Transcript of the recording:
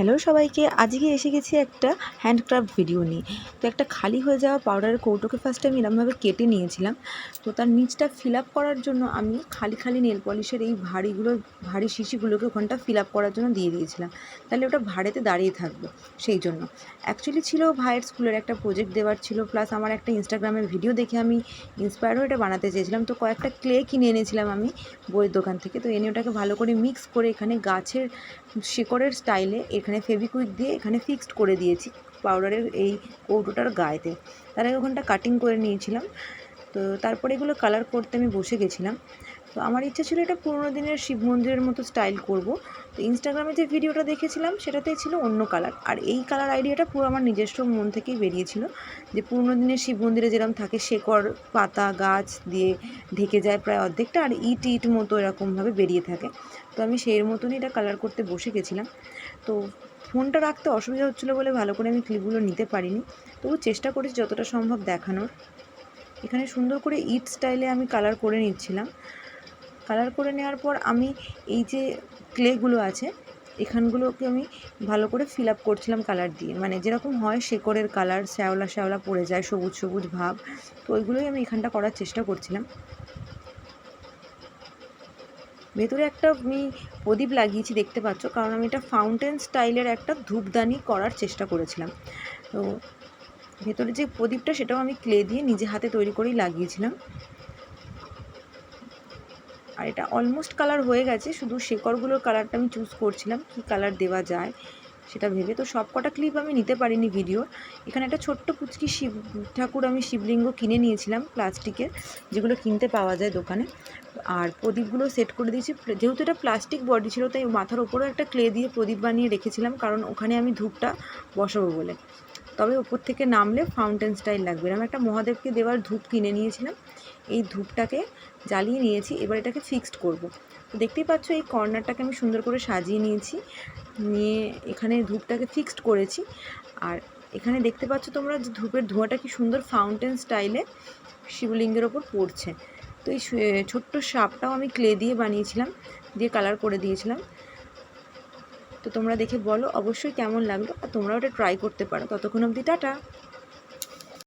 Hello সবাইকে, আজকে এসে গেছি একটা হ্যান্ডক্রাফট ভিডিও নিয়ে। তো একটা খালি হয়ে যাওয়া পাউডারের কৌটোকে ফার্স্টে আমি এরমভাবে কেটে নিয়েছিলাম। তো তার নিচটা ফিল আপ করার জন্য আমি খালি খালি নেল পলিশের এই ভারীগুলো, ভারী শিশিগুলোকে ওখানটা ফিল আপ করার জন্য দিয়ে দিয়েছিলাম। তাহলে ওটা ভাড়েতে দাঁড়িয়ে থাকবে সেই জন্য। অ্যাকচুয়ালি ছিল ভাইয়ের স্কুলের একটা প্রজেক্ট দেওয়ার ছিল প্লাস আমার একটা ইনস্টাগ্রামের ভিডিও দেখে আমি ইন্সপায়ার হয়ে এটা বানাতে চেয়েছিলাম। তো কয়েকটা ক্লে কিনে এনেছিলাম আমি বইয়ের দোকান থেকে। তো এনে ওটাকে ভালো করে মিক্স করে এখানে গাছের শিকড়ের স্টাইলে এখানে ফেভিকুইক দিয়ে এখানে ফিক্সড করে দিয়েছি পাউডারের এই কৌটোটার গায়েতে। তার আগে ওখানটা কাটিং করে নিয়েছিলাম। তো তারপরে এগুলো কালার করতে আমি বসে গেছিলাম। তো আমার ইচ্ছা ছিল এটা পুরোনো দিনের শিব মন্দিরের মতো স্টাইল করব। তো ইনস্টাগ্রামে যে ভিডিওটা দেখেছিলাম, সেটাতেই ছিল অন্য কালার আর এই কালার আইডিয়াটা পুরো আমার নিজস্ব মন থেকেই বেরিয়েছিল। যে পুরোনো দিনের শিব মন্দিরে যেরকম থাকে শেকড়, পাতা, গাছ দিয়ে ঢেকে যায় প্রায় অর্ধেকটা, আর ইট ইট মতো এরকমভাবে বেরিয়ে থাকে। তো আমি সেই মতনই এটা কালার করতে বসে গেছিলাম। তো ফোনটা রাখতে অসুবিধা হচ্ছিল বলে ভালো করে আমি ক্লিপগুলো নিতে পারিনি। তবু চেষ্টা করেছি যতটা সম্ভব দেখানোর। এখানে সুন্দর করে ইট স্টাইলে আমি কালার করে নিচ্ছিলাম। কালার করে নেওয়ার পর আমি এই যে ক্লেগুলো আছে, এখানগুলোকে আমি ভালো করে ফিল আপ করছিলাম কালার দিয়ে। মানে যেরকম হয় শেকড়ের কালার, শ্যাওলা শ্যাওলা পড়ে যায়, সবুজ সবুজ ভাব। তো ওইগুলোই আমি এখানটা করার চেষ্টা করছিলাম। ভেতরে একটা আমি প্রদীপ লাগিয়েছি, দেখতে পাচ্ছ? কারণ আমি এটা ফাউন্টেন স্টাইলের একটা ধূপদানি করার চেষ্টা করেছিলাম। তো ভেতরে যে প্রদীপটা সেটাও আমি ক্লে দিয়ে নিজে হাতে তৈরি করেই লাগিয়েছিলাম। আর এটা অলমোস্ট কালার হয়ে গেছে, শুধু শেকড়গুলোর কালারটা আমি চুজ করছিলাম, কী কালার দেওয়া যায় সেটা ভেবে। তো সব কটা ক্লিপ আমি নিতে পারিনি ভিডিও এখানে একটা ছোট্ট পুচকি শিব, ঠাকুর আমি শিবলিঙ্গ কিনে নিয়েছিলাম প্লাস্টিকের, যেগুলো কিনতে পাওয়া যায় দোকানে। আর প্রদীপগুলো সেট করে দিয়েছি, যেহেতু এটা প্লাস্টিক বডি ছিল, তাই মাথার ওপরেও একটা ক্লে দিয়ে প্রদীপ বানিয়ে রেখেছিলাম, কারণ ওখানে আমি ধূপটা বসাবো বলে। তবে ওপর থেকে নামলে ফাউন্টেন স্টাইল লাগবে। আমি একটা মহাদেবকে দেওয়ার ধূপ কিনে নিয়েছিলাম। এই ধূপটাকে জ্বালিয়ে নিয়েছি। এবার এটাকে ফিক্সড করব। তো দেখতেই পাচ্ছ, এই কর্নারটাকে আমি সুন্দর করে সাজিয়ে নিয়েছি। নিয়ে এখানে ধূপটাকে ফিক্সড করেছি। আর এখানে দেখতে পাচ্ছ তোমরা যে ধূপের ধোঁয়াটা কি সুন্দর ফাউন্টেন স্টাইলে শিবলিঙ্গের ওপর পড়ছে। তো এই ছোট্ট সাপটাও আমি ক্লে দিয়ে বানিয়েছিলাম, দিয়ে কালার করে দিয়েছিলাম। তো তোমরা দেখে বলো অবশ্যই কেমন লাগল, আর তোমরা ওটা ট্রাই করতে পারো। ততক্ষণ অবধি টাটা।